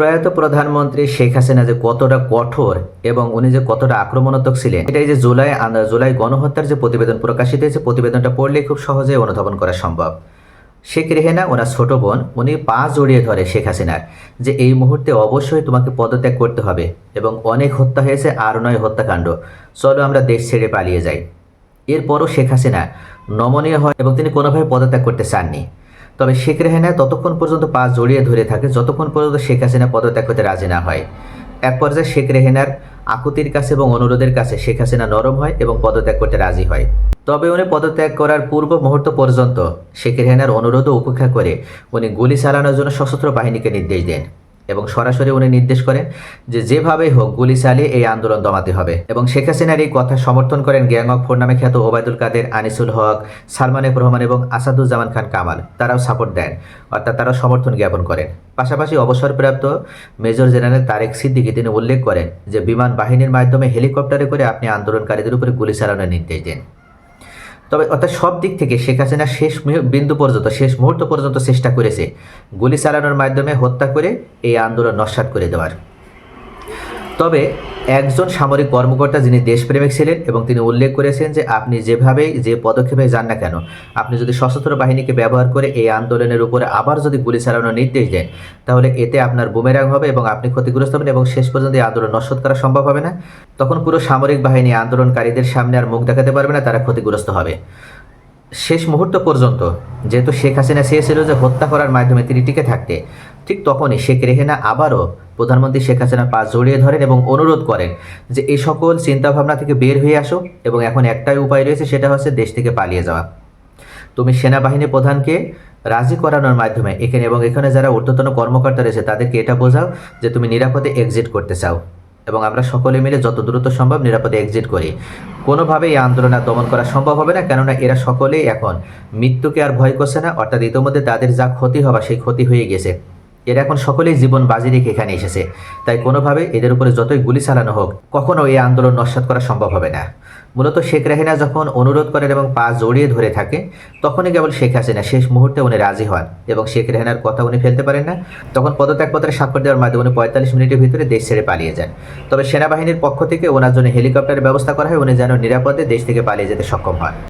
প্রয়াত প্রধানমন্ত্রী শেখ হাসিনা যে কতটা কঠোর এবং উনি যে কতটা আক্রমণাত্মক ছিলেন, এটাই যে জুলাই জুলাই গণহত্যার যে প্রতিবেদন প্রকাশিত হয়েছে, প্রতিবেদনটা পড়লে খুব সহজে অনুধাবন করা সম্ভব। শেখ রেহেনা, ওনার ছোট বোন, উনি পা জড়িয়ে ধরে শেখ হাসিনার যে এই মুহূর্তে অবশ্যই তোমাকে পদত্যাগ করতে হবে এবং অনেক হত্যা হয়েছে, আর নয় হত্যাকাণ্ড। চলো আমরা দেশ ছেড়ে পালিয়ে যাই। এরপরও শেখ হাসিনা নমনীয় হয় এবং তিনি কোনোভাবে পদত্যাগ করতে চাননি। তবে শেখ রেহানা ততক্ষণ পর্যন্ত পা জড়িয়ে ধরে থাকে, যতক্ষণ পর্যন্ত শেখ হাসিনা পদত্যাগ করতে রাজি না হয়। এক পর্যায়ে শেখ রেহেনার আকুতির কাছে এবং অনুরোধের কাছে শেখ হাসিনা নরম হয় এবং পদত্যাগ করতে রাজি হয়। তবে উনি পদত্যাগ করার পূর্ব মুহূর্ত পর্যন্ত শেখ রেহানার অনুরোধ উপেক্ষা করে উনি গুলি চালানোর জন্য সশস্ত্র বাহিনীকে নির্দেশ দেন। এবং সরাসরি উনি নির্দেশ করেন যে যেভাবেই হোক গুলি চালিয়ে এই আন্দোলন দমাতে হবে। এবং শেখ হাসিনার এই কথা সমর্থন করেন গ্যাং অফ ফোর নামে খ্যাত ওবায়দুল কাদের, আনিসুল হক সালমান এফ রহমান এবং আসাদুজ্জামান খান কামাল। তারাও সাপোর্ট দেন, অর্থাৎ তারাও সমর্থন জ্ঞাপন করেন। পাশাপাশি অবসরপ্রাপ্ত মেজর জেনারেল তারেক সিদ্দিকি তিনি উল্লেখ করেন যে বিমান বাহিনীর মাধ্যমে হেলিকপ্টারে করে আপনি আন্দোলনকারীদের উপরে গুলি চালানোর নির্দেশ দেন। তবে অর্থাৎ সব দিক থেকে শেখ হাসিনা শেষ বিন্দু পর্যন্ত, শেষ মুহূর্ত পর্যন্ত চেষ্টা করেছে গুলি চালানোর মাধ্যমে হত্যা করে এই আন্দোলন নস্বাত করে দেওয়ার। তবে একজন সামরিক কর্মকর্তা যিনি দেশপ্রেমিক ছিলেন এবং তিনি উল্লেখ করেছেন যে আপনি যেভাবে যে পদক্ষেপে যান না কেন, আপনি যদি সশস্ত্র বাহিনীকে ব্যবহার করে এই আন্দোলনের উপরে আবার যদি গুলি চালানোর নির্দেশ দেন, তাহলে এতে আপনার বুমেরাং হবে এবং আপনি ক্ষতিগ্রস্ত হবেন এবং শেষ পর্যন্ত এই আন্দোলন নস্বাত করা সম্ভব হবে না। তখন পুরো সামরিক বাহিনী আন্দোলনকারীদের সামনে আর মুখ দেখাতে পারবে না, তারা ক্ষতিগ্রস্ত হবে। শেষ মুহূর্ত পর্যন্ত, যেহেতু শেখ হাসিনা চেয়েছিল যে হত্যা করার মাধ্যমে তিনি টিকে থাকতে, ঠিক তখনই শেখ রেহেনা আবারও প্রধানমন্ত্রী শেখ হাসিনার পা জড়িয়ে ধরেন এবং অনুরোধ করেন যে এই সকল চিন্তাভাবনা থেকে বের হয়ে আসো এবং এখন একটাই উপায় রয়েছে, সেটা হচ্ছে দেশ থেকে পালিয়ে যাওয়া। তুমি সেনাবাহিনী প্রধানকে রাজি করানোর মাধ্যমে এখানে এবং এখানে যারা ঊর্ধ্বতন কর্মকর্তা রয়েছে, তাদেরকে এটা বোঝাও যে তুমি নিরাপদে এক্সিট করতে চাও। এবং আমরা সকলে মিলে যত দ্রুত সম্ভব নিরাপদে এক্সিট করি। কোনোভাবে এই আন্দোলন আর দমন করা সম্ভব হবে না, কেননা এরা সকলেই এখন মৃত্যুকে আর ভয় করছে না। অর্থাৎ ইতোমধ্যে তাদের যা ক্ষতি হওয়া সেই ক্ষতি হয়ে গেছে। এরা এখন সকলেই জীবন বাজি রেখে এখানে এসেছে। তাই কোনোভাবে এদের উপরে যতই গুলি চালানো হোক, কখনো এই আন্দোলন নস্বাত করা সম্ভব হবে না। মূলত শেখ রাহিনা যখন অনুরোধ করেন এবং পা জড়িয়ে ধরে থাকে, তখনই কেবল শেখ হাসিনা শেষ মুহূর্তে উনি রাজি হন এবং শেখ রেহানার কথা উনি ফেলতে পারেন না। তখন পদত্যাগপত্রে স্বাক্ষর দেওয়ার মাধ্যমে উনি পঁয়তাল্লিশ মিনিটের ভিতরে দেশ ছেড়ে পালিয়ে যান। তবে সেনাবাহিনীর পক্ষ থেকে ওনার জন্য হেলিকপ্টারের ব্যবস্থা করা হয়। উনি যেন নিরাপদে দেশ থেকে পালিয়ে যেতে সক্ষম হন।